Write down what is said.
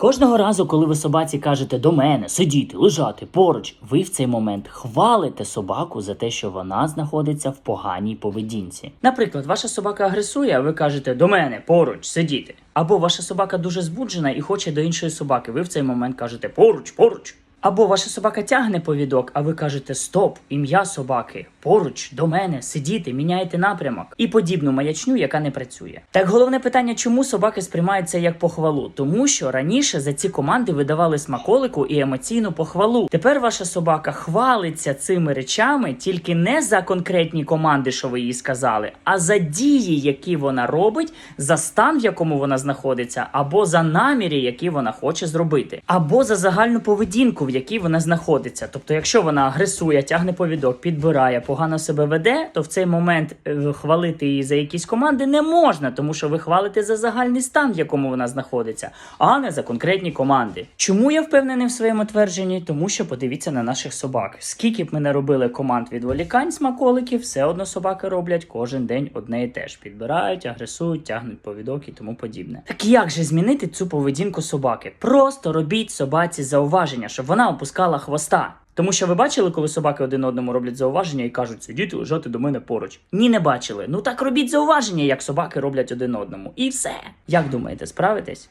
Кожного разу, коли ви собаці кажете до мене сидіти, лежати поруч, ви в цей момент хвалите собаку за те, що вона знаходиться в поганій поведінці. Наприклад, ваша собака агресує, а ви кажете до мене поруч сидіти. Або ваша собака дуже збуджена і хоче до іншої собаки. Ви в цей момент кажете поруч, поруч. Або ваша собака тягне повідок, а ви кажете стоп, ім'я собаки, поруч, до мене, сидіти, міняєте напрямок і подібну маячню, яка не працює. Так головне питання, чому собаки сприймають це як похвалу? Тому що раніше за ці команди видавали смаколику і емоційну похвалу. Тепер ваша собака хвалиться цими речами тільки не за конкретні команди, що ви їй сказали, а за дії, які вона робить, за стан, в якому вона знаходиться, або за наміри, які вона хоче зробити, або за загальну поведінку, в якій вона знаходиться. Тобто, якщо вона агресує, тягне повідок, підбирає, погано себе веде, то в цей момент е, хвалити її за якісь команди не можна, тому що ви хвалите за загальний стан, в якому вона знаходиться, а не за конкретні команди. Чому я впевнений в своєму твердженні? Тому що подивіться на наших собак. Скільки б ми не робили команд відволікань смаколиків, все одно собаки роблять кожен день одне і те ж. Підбирають, агресують, тягнуть повідок і тому подібне. Так як же змінити цю поведінку собаки? Просто робіть собаці зауваження, щоб вона опускала хвоста. Тому що ви бачили, коли собаки один одному роблять зауваження і кажуть, сидіти лежати до мене поруч. Ні, не бачили. Ну так робіть зауваження, як собаки роблять один одному. І все. Як думаєте, справитесь?